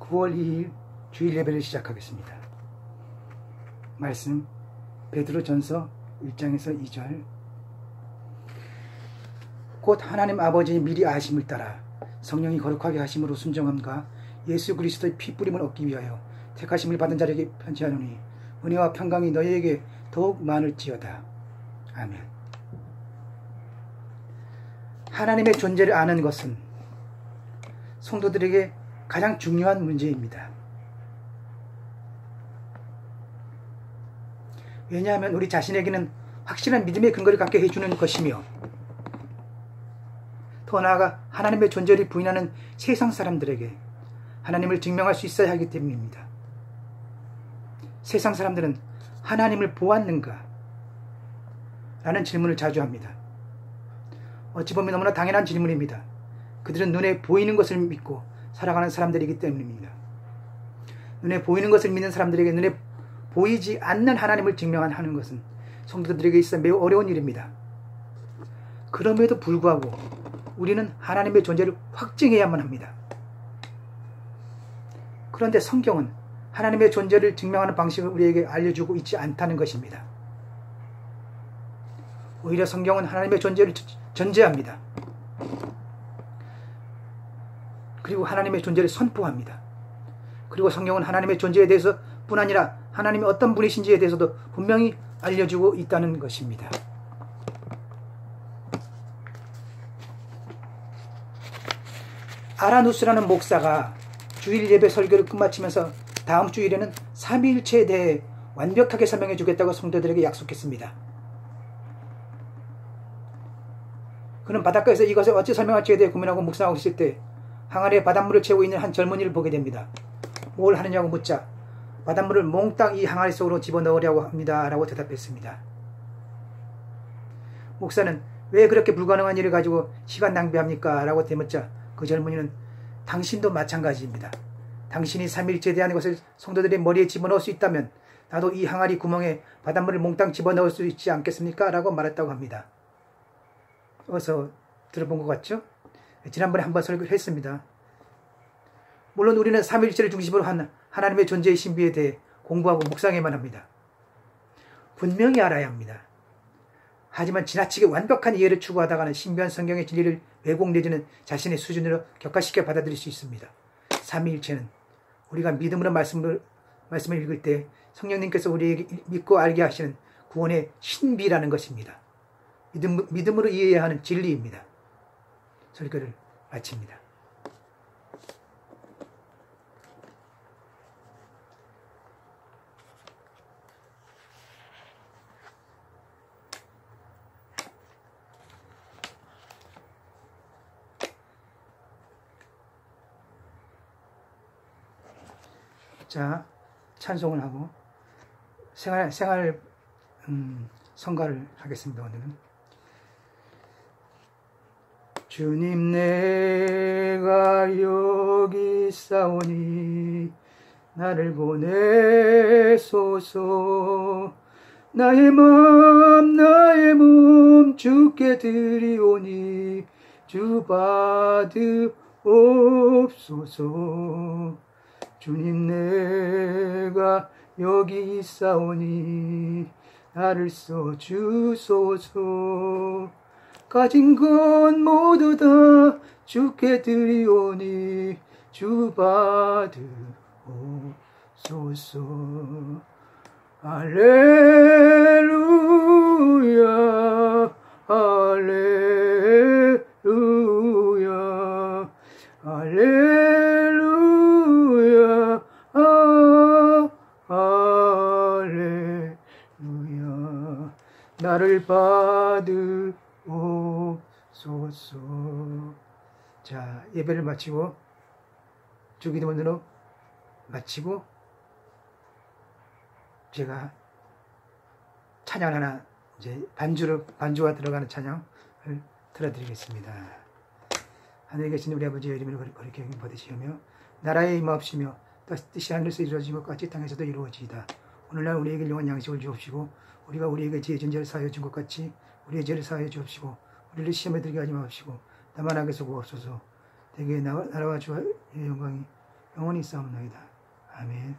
9월 2일 주일 예배를 시작하겠습니다. 말씀 베드로 전서 1장에서 2절 곧 하나님 아버지의 미리 아심을 따라 성령이 거룩하게 하심으로 순정함과 예수 그리스도의 피 뿌림을 얻기 위하여 택하심을 받은 자에게 편지하노니 은혜와 평강이 너희에게 더욱 많을지어다. 아멘. 하나님의 존재를 아는 것은 성도들에게 가장 중요한 문제입니다. 왜냐하면 우리 자신에게는 확실한 믿음의 근거를 갖게 해주는 것이며 더 나아가 하나님의 존재를 부인하는 세상 사람들에게 하나님을 증명할 수 있어야 하기 때문입니다. 세상 사람들은 하나님을 보았는가? 라는 질문을 자주 합니다. 어찌 보면 너무나 당연한 질문입니다. 그들은 눈에 보이는 것을 믿고 살아가는 사람들이기 때문입니다. 눈에 보이는 것을 믿는 사람들에게 눈에 보이지 않는 하나님을 증명하는 것은 성도들에게 있어 매우 어려운 일입니다. 그럼에도 불구하고 우리는 하나님의 존재를 확증해야만 합니다. 그런데 성경은 하나님의 존재를 증명하는 방식을 우리에게 알려주고 있지 않다는 것입니다. 오히려 성경은 하나님의 존재를 전제합니다. 그리고 하나님의 존재를 선포합니다. 그리고 성경은 하나님의 존재에 대해서 뿐 아니라 하나님이 어떤 분이신지에 대해서도 분명히 알려주고 있다는 것입니다. 아라누스라는 목사가 주일 예배 설교를 끝마치면서 다음 주일에는 삼위일체에 대해 완벽하게 설명해 주겠다고 성도들에게 약속했습니다. 그는 바닷가에서 이것을 어찌 설명할지에 대해 고민하고 묵상하고 있을 때 항아리에 바닷물을 채우고 있는 한 젊은이를 보게 됩니다. 뭘 하느냐고 묻자 바닷물을 몽땅 이 항아리 속으로 집어넣으려고 합니다. 라고 대답했습니다. 목사는 왜 그렇게 불가능한 일을 가지고 시간 낭비합니까? 라고 대묻자 그 젊은이는 당신도 마찬가지입니다. 당신이 삼일째 대한 것을 성도들의 머리에 집어넣을 수 있다면 나도 이 항아리 구멍에 바닷물을 몽땅 집어넣을 수 있지 않겠습니까? 라고 말했다고 합니다. 어서 들어본 것 같죠? 지난번에 한번 설교를 했습니다. 물론 우리는 삼일체를 중심으로 한 하나님의 존재의 신비에 대해 공부하고 묵상해만 합니다. 분명히 알아야 합니다. 하지만 지나치게 완벽한 이해를 추구하다가는 신비한 성경의 진리를 왜곡 내지는 자신의 수준으로 격화시켜 받아들일 수 있습니다. 삼위일체는 우리가 믿음으로 말씀을, 말씀을 읽을 때 성령님께서 우리에게 믿고 알게 하시는 구원의 신비라는 것입니다. 믿음, 믿음으로 이해해야 하는 진리입니다. 설교를 마칩니다. 자, 찬송을 하고 생활, 생활, 음, 성가를 하겠습니다, 오늘은. 주님 내가 여기 싸우니 나를 보내소서. 나의 마음 나의 몸 주께 드리오니 주 받으옵소서. 주님 내가 여기 있사오니 나를 써주소서 가진 것 모두 다 주께 드리오니 주 받으옵소서. 할렐루야 할렐루야 할렐루야. 나를 받으 옵소서. 자, 예배를 마치고 주기도문으로 마치고 제가 찬양 하나 이제 반주로 반주가 들어가는 찬양을 틀어드리겠습니다. 하늘에 계신 우리 아버지의 이름으로 거룩히 받으시오며 나라의 임하옵시며 뜻이 하늘에서 이루어진 것 같이 땅에서도 이루어지이다. 오늘날 우리에게 영원 양식을 주옵시고 우리가 우리에게 죄의 전제를 사하여 준 것 같이 우리의 죄를 사하여 주옵시고 우리를 시험에 들게 하지 마옵시고 다만 악에서 구옵소서 대개 나라와 주의 영광이 영원히 싸움나이다. 아멘.